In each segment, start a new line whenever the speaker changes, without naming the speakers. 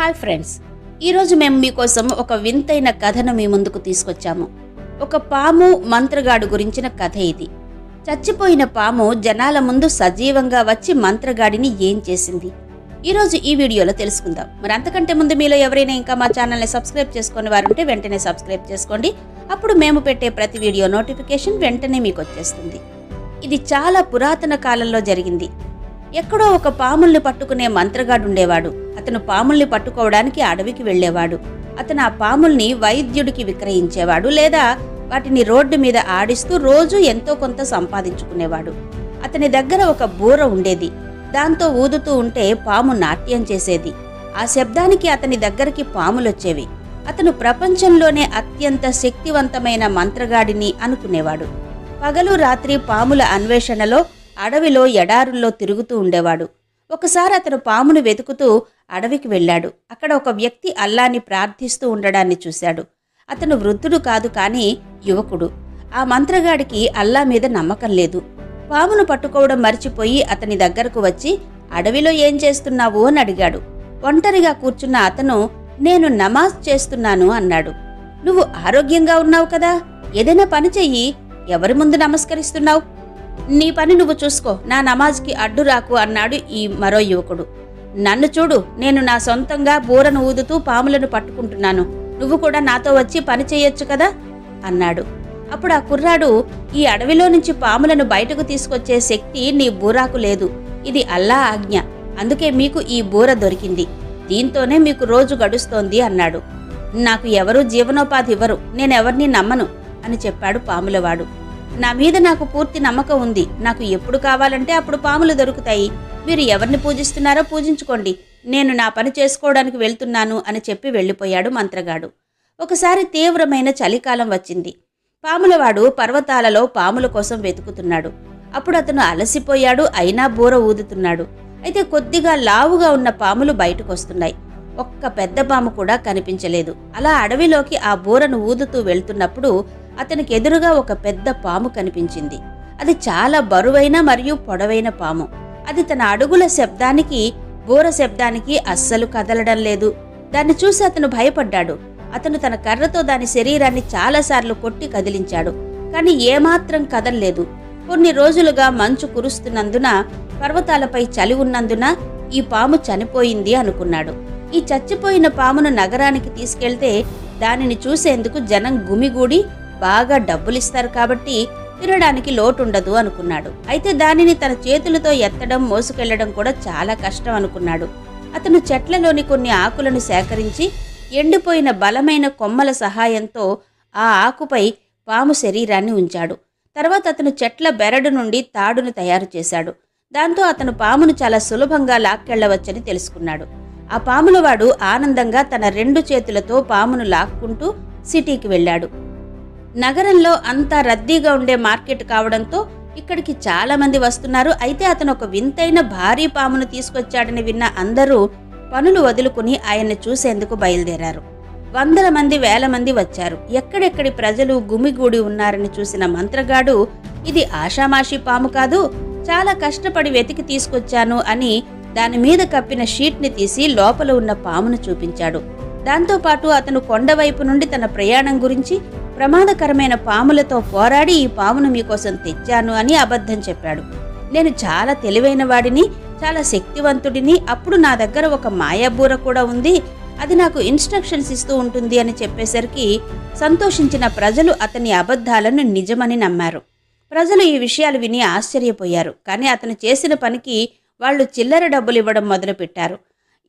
Hi friends. ఈరోజు మేము మీకోసం ఒక వింతైన కథను మీ ముందుకు తీసుకొచ్చాము. ఒక పాము మంత్రగాడు గురించిన కథ ఇది. చచ్చిపోయిన పాము జనాల ముందు సజీవంగా వచ్చి మంత్రగాడిని ఏం చేసింది? ఈరోజు ఈ వీడియోలో తెలుసుకుందాం. మరి అంతకంటే ముందు మీలో ఎవరైనా ఇంకా మా ఛానల్ని సబ్స్క్రైబ్ చేసుకుని వారుంటే వెంటనే సబ్స్క్రైబ్ చేసుకోండి. అప్పుడు మేము పెట్టే ప్రతి వీడియో నోటిఫికేషన్ వెంటనే మీకు వచ్చేస్తుంది. ఇది చాలా పురాతన కాలంలో జరిగింది. ఎక్కడో ఒక పాముల్ని పట్టుకునే మంత్రగాడు ఉండేవాడు అతను పాముల్ని పట్టుకోవడానికి అడవికి వెళ్ళేవాడు. అతను ఆ పాముల్ని వైద్యుడికి విక్రయించేవాడు లేదా వాటిని రోడ్డు మీద ఆడిస్తూ రోజు ఎంతో కొంత సంపాదించుకునేవాడు. అతని దగ్గర ఒక బూర ఉండేది. దాంతో ఊదుతూ ఉంటే పాము నాట్యం చేసేది. ఆ శబ్దానికి అతని దగ్గరికి పాములొచ్చేవి. అతను ప్రపంచంలోనే అత్యంత శక్తివంతమైన మంత్రగాడిని అనుకునేవాడు. పగలు రాత్రి పాముల అన్వేషణలో అడవిలో ఎడారుల్లో తిరుగుతూ ఉండేవాడు. ఒకసారి అతను పామును వెతుకుతూ అడవికి వెళ్ళాడు. అక్కడ ఒక వ్యక్తి అల్లాని ప్రార్థిస్తూ ఉండడాన్ని చూశాడు. అతను వృద్ధుడు కాదు కానీ యువకుడు. ఆ మంత్రగాడికి అల్లా మీద నమ్మకం లేదు. పామును పట్టుకోవడం మర్చిపోయి అతని దగ్గరకు వచ్చి అడవిలో ఏం చేస్తున్నావు? అని అడిగాడు. ఒంటరిగా కూర్చున్న అతను నేను నమాజ్ చేస్తున్నాను అన్నాడు. నువ్వు ఆరోగ్యంగా ఉన్నావు కదా? ఏదైనా పని చెయ్యి. ఎవరి ముందు నమస్కరిస్తున్నావు? నీ పని నువ్వు చూసుకో. నా నమాజ్కి అడ్డు రాకు అన్నాడు ఈ మరో యువకుడు. నన్ను చూడు నేను నా సొంతంగా బూరను ఊదుతూ పాములను పట్టుకుంటున్నాను. నువ్వు కూడా నాతో వచ్చి పని చేయొచ్చు కదా? అన్నాడు. అప్పుడు ఆ కుర్రాడు ఈ అడవిలో నుంచి పాములను బయటకు తీసుకొచ్చే శక్తి నీ బూరాకు లేదు. ఇది అల్లా ఆజ్ఞ. అందుకే మీకు ఈ బూర దొరికింది. దీంతోనే మీకు రోజు గడుస్తోంది అన్నాడు. నాకు ఎవరూ జీవనోపాధి ఇవ్వరు. నేనెవర్నీ నమ్మను అని చెప్పాడు పాములవాడు. నా మీద నాకు పూర్తి నమ్మకం ఉంది. నాకు ఎప్పుడు కావాలంటే అప్పుడు పాములు దొరుకుతాయి. మీరు ఎవరిని పూజిస్తున్నారో పూజించుకోండి. నేను నా పని చేసుకోవడానికి వెళ్తున్నాను అని చెప్పి వెళ్ళిపోయాడు మంత్రగాడు. ఒకసారి తీవ్రమైన చలికాలం వచ్చింది. పాములవాడు పర్వతాలలో పాముల కోసం వెతుకుతున్నాడు. అప్పుడు అతను అలసిపోయాడు అయినా బూర ఊదుతున్నాడు. అయితే కొద్దిగా లావుగా ఉన్న పాములు బయటకొస్తున్నాయి. ఒక్క పెద్ద పాము కూడా కనిపించలేదు. అలా అడవిలోకి ఆ బూరను ఊదుతూ వెళ్తున్నప్పుడు అతనికి ఎదురుగా ఒక పెద్ద పాము కనిపించింది. అది చాలా బరువైన మరియు పొడవైన పాము. అది తన అడుగుల శబ్దానికి బూర శబ్దానికి అస్సలు కదలడం లేదు. దాన్ని చూసి అతను భయపడ్డాడు. అతను తన కర్రతో దాని శరీరాన్ని చాలాసార్లు కొట్టి కదిలించాడు. కానీ ఏమాత్రం కదల్లేదు. కొన్ని రోజులుగా మంచు కురుస్తున్నందున పర్వతాలపై చలి ఉన్నందున ఈ పాము చనిపోయింది అనుకున్నాడు. ఈ చచ్చిపోయిన పామును నగరానికి తీసుకెళ్తే దానిని చూసేందుకు జనం గుమిగూడి బాగా డబ్బులిస్తారు కాబట్టి తినడానికి లోటుండదు అనుకున్నాడు. అయితే దానిని తన చేతులతో ఎత్తడం మోసుకెళ్ళడం కూడా చాలా కష్టం అనుకున్నాడు. అతను చెట్లలోని కొన్ని ఆకులను సేకరించి ఎండిపోయిన బలమైన కొమ్మల సహాయంతో ఆ ఆకుపై పాము శరీరాన్ని ఉంచాడు. తర్వాత అతను చెట్ల బెరడు నుండి తాడును తయారు చేశాడు. దాంతో అతను పామును చాలా సులభంగా లాక్కెళ్ళవచ్చని తెలుసుకున్నాడు. ఆ పాములవాడు ఆనందంగా తన రెండు చేతులతో పామును లాక్కుంటూ సిటీకి వెళ్ళాడు. నగరంలో అంతా రద్దీగా ఉండే మార్కెట్ కావడంతో ఇక్కడికి చాలామంది వస్తున్నారు. అయితే అతను ఒక వింతైన భారీ పామును తీసుకొచ్చాడని విన్న అందరూ పనులు వదులుకుని ఆయన్ని చూసేందుకు బయలుదేరారు. వందల మంది వేల మంది వచ్చారు. ఎక్కడెక్కడి ప్రజలు గుమిగూడి ఉన్నారని చూసిన మంత్రగాడు ఇది ఆషామాషి పాము కాదు చాలా కష్టపడి వెతికి తీసుకొచ్చాను అని దాని మీద కప్పిన షీట్ని తీసి లోపల ఉన్న పామును చూపించాడు. దాంతోపాటు అతను కొండవైపు నుండి తన ప్రయాణం గురించి ప్రమాదకరమైన పాములతో పోరాడి ఈ పామును మీకోసం తెచ్చాను అని అబద్ధం చెప్పాడు. నేను చాలా తెలివైన వాడిని చాలా శక్తివంతుడిని. అప్పుడు నా దగ్గర ఒక మాయాబూర కూడా ఉంది. అది నాకు ఇన్స్ట్రక్షన్స్ ఇస్తూ ఉంటుంది అని చెప్పేసరికి సంతోషించిన ప్రజలు అతని అబద్ధాలను నిజమని నమ్మారు. ప్రజలు ఈ విషయాలు విని ఆశ్చర్యపోయారు. కానీ అతను చేసిన పనికి వాళ్ళు చిల్లర డబ్బులు ఇవ్వడం మొదలుపెట్టారు.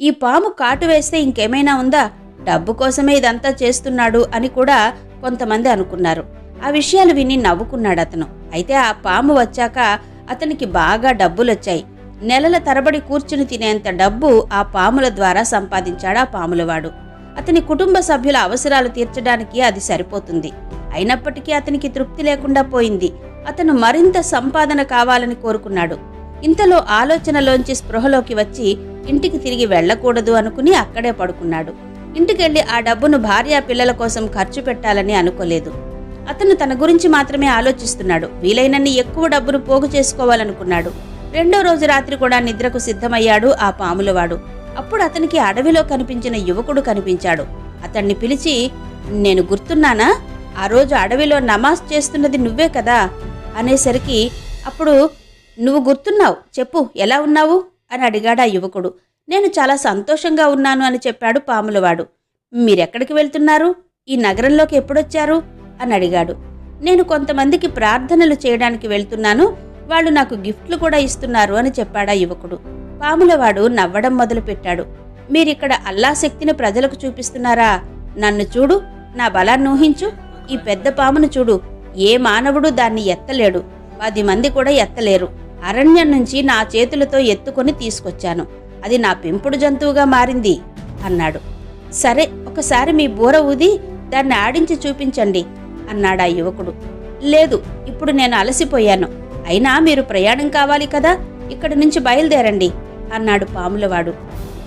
ఈ పాము కాటు వేస్తే ఇంకేమైనా ఉందా? డబ్బు కోసమే ఇదంతా చేస్తున్నాడు అని కూడా కొంతమంది అనుకున్నారు. ఆ విషయాలు విని నవ్వుకున్నాడు అతను. అయితే ఆ పాము వచ్చాక అతనికి బాగా డబ్బులొచ్చాయి. నెలల తరబడి కూర్చుని తినేంత డబ్బు ఆ పాముల ద్వారా సంపాదించాడు ఆ పాములవాడు. అతని కుటుంబ సభ్యుల అవసరాలు తీర్చడానికి అది సరిపోతుంది. అయినప్పటికీ అతనికి తృప్తి లేకుండా పోయింది. అతను మరింత సంపాదన కావాలని కోరుకున్నాడు. ఇంతలో ఆలోచనలోంచి స్పృహలోకి వచ్చి ఇంటికి తిరిగి వెళ్ళకూడదు అనుకుని అక్కడే పడుకున్నాడు. ఇంటికెళ్ళి ఆ డబ్బును భార్యా పిల్లల కోసం ఖర్చు పెట్టాలని అనుకోలేదు. అతను తన గురించి మాత్రమే ఆలోచిస్తున్నాడు. వీలైనన్ని ఎక్కువ డబ్బును పోగు చేసుకోవాలనుకున్నాడు. రెండో రోజు రాత్రి కూడా నిద్రకు సిద్ధమయ్యాడు ఆ పాములవాడు. అప్పుడు అతనికి అడవిలో కనిపించిన యువకుడు కనిపించాడు. అతన్ని పిలిచి నేను గుర్తున్నానా? ఆ రోజు అడవిలో నమాజ్ చేస్తున్నది నువ్వే కదా? అనేసరికి అప్పుడు నువ్వు గుర్తున్నావు. చెప్పు ఎలా ఉన్నావు? అని అడిగాడు ఆ యువకుడు. నేను చాలా సంతోషంగా ఉన్నాను అని చెప్పాడు పాములవాడు. మీరెక్కడికి వెళ్తున్నారు? ఈ నగరంలోకి ఎప్పుడొచ్చారు? అని అడిగాడు. నేను కొంతమందికి ప్రార్థనలు చేయడానికి వెళ్తున్నాను. వాళ్ళు నాకు గిఫ్ట్లు కూడా ఇస్తున్నారు అని చెప్పాడా యువకుడు. పాములవాడు నవ్వడం మొదలుపెట్టాడు. మీరిక్కడ అల్లా శక్తిని ప్రజలకు చూపిస్తున్నారా? నన్ను చూడు నా బలాన్ని ఊహించు. ఈ పెద్ద పామును చూడు. ఏ మానవుడు దాన్ని ఎత్తలేడు. పది మంది కూడా ఎత్తలేరు. అరణ్యం నుంచి నా చేతులతో ఎత్తుకొని తీసుకొచ్చాను. అది నా పెంపుడు జంతువుగా మారింది అన్నాడు. సరే ఒకసారి మీ బూర ఊది దాన్ని ఆడించి చూపించండి అన్నాడా యువకుడు. లేదు ఇప్పుడు నేను అలసిపోయాను. అయినా మీరు ప్రయాణం కావాలి కదా ఇక్కడి నుంచి బయలుదేరండి అన్నాడు పాములవాడు.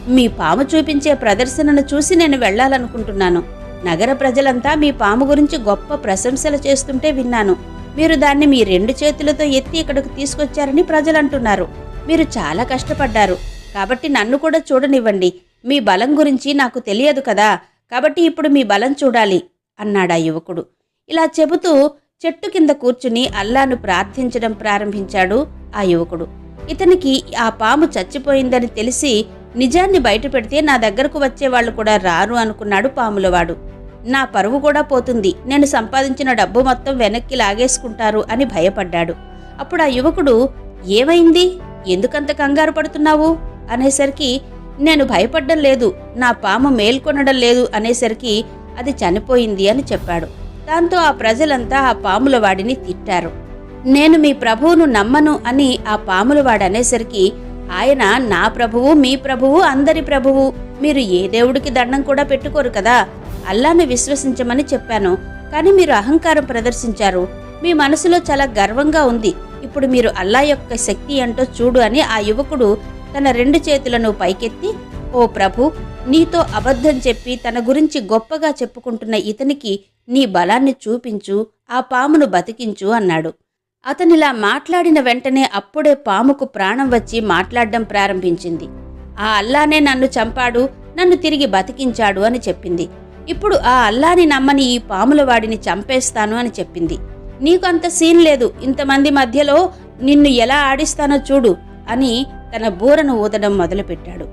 మీ పాము చూపించే ప్రదర్శనను చూసి నేను వెళ్ళాలనుకుంటున్నాను. నగర ప్రజలంతా మీ పాము గురించి గొప్ప ప్రశంసలు చేస్తుంటే విన్నాను. మీరు దాన్ని మీ రెండు చేతులతో ఎత్తి ఇక్కడికి తీసుకొచ్చారని ప్రజలంటున్నారు. మీరు చాలా కష్టపడ్డారు. కాబట్టి నన్ను కూడా చూడనివ్వండి. మీ బలం గురించి నాకు తెలియదు కదా. కాబట్టి ఇప్పుడు మీ బలం చూడాలి అన్నాడా యువకుడు. ఇలా చెబుతూ చెట్టు కింద కూర్చుని అల్లాను ప్రార్థించడం ప్రారంభించాడు ఆ యువకుడు. ఇతనికి ఆ పాము చచ్చిపోయిందని తెలిసి నిజాన్ని బయటపెడితే నా దగ్గరకు వచ్చే వాళ్ళు కూడా రారు అనుకున్నాడు పాములవాడు. నా పరువు కూడా పోతుంది. నేను సంపాదించిన డబ్బు మొత్తం వెనక్కి లాగేసుకుంటారు అని భయపడ్డాడు. అప్పుడు ఆ యువకుడు ఏమైంది? ఎందుకంత కంగారు పడుతున్నావు? అనేసరికి నేను భయపడ్డం లేదు నా పాము మేల్కొనడం లేదు అనేసరికి అది చనిపోయింది అని చెప్పాడు. దాంతో ఆ ప్రజలంతా ఆ పాముల వాడిని తిట్టారు. నేను మీ ప్రభువును నమ్మను అని ఆ పాముల వాడు అనేసరికి ఆయన నా ప్రభువు మీ ప్రభువు అందరి ప్రభువు. మీరు ఏ దేవుడికి దండం కూడా పెట్టుకోరు కదా. అల్లాను విశ్వసించమని చెప్పాను. కానీ మీరు అహంకారం ప్రదర్శించారు. మీ మనసులో చాలా గర్వంగా ఉంది. ఇప్పుడు మీరు అల్లా యొక్క శక్తి ఏంటో చూడు అని ఆ యువకుడు తన రెండు చేతులను పైకెత్తి ఓ ప్రభు నీతో అబద్ధం చెప్పి తన గురించి గొప్పగా చెప్పుకుంటున్న ఇతనికి నీ బలాన్ని చూపించు ఆ పామును బతికించు అన్నాడు. అతనిలా మాట్లాడిన వెంటనే అప్పుడే పాముకు ప్రాణం వచ్చి మాట్లాడడం ప్రారంభించింది. ఆ అల్లానే నన్ను చంపాడు నన్ను తిరిగి బతికించాడు అని చెప్పింది. ఇప్పుడు ఆ అల్లాని నమ్మని ఈ పాముల వాడిని చంపేస్తాను అని చెప్పింది. నీకు అంత సీన్ లేదు ఇంతమంది మధ్యలో నిన్ను ఎలా ఆడిస్తానో చూడు అని తన బూరను ఊదడం మొదలుపెట్టాడు.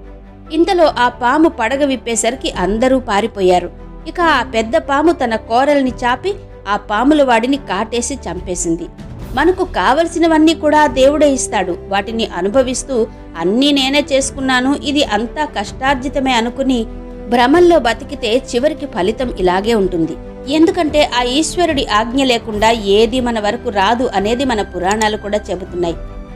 ఇంతలో ఆ పాము పడగ విప్పేసరికి అందరూ పారిపోయారు. ఇక ఆ పెద్ద పాము తన కోరల్ని చాపి ఆ పాముల వాడిని కాటేసి చంపేసింది. మనకు కావలసినవన్నీ కూడా దేవుడే ఇస్తాడు. వాటిని అనుభవిస్తూ అన్నీ నేనే చేసుకున్నాను. ఇది అంతా కష్టార్జితమే అనుకుని భ్రమల్లో బతికితే చివరికి ఫలితం ఇలాగే ఉంటుంది. ఎందుకంటే ఆ ఈశ్వరుడి ఆజ్ఞ లేకుండా ఏది మన వరకు రాదు అనేది మన పురాణాలు కూడా చెబుతున్నాయి.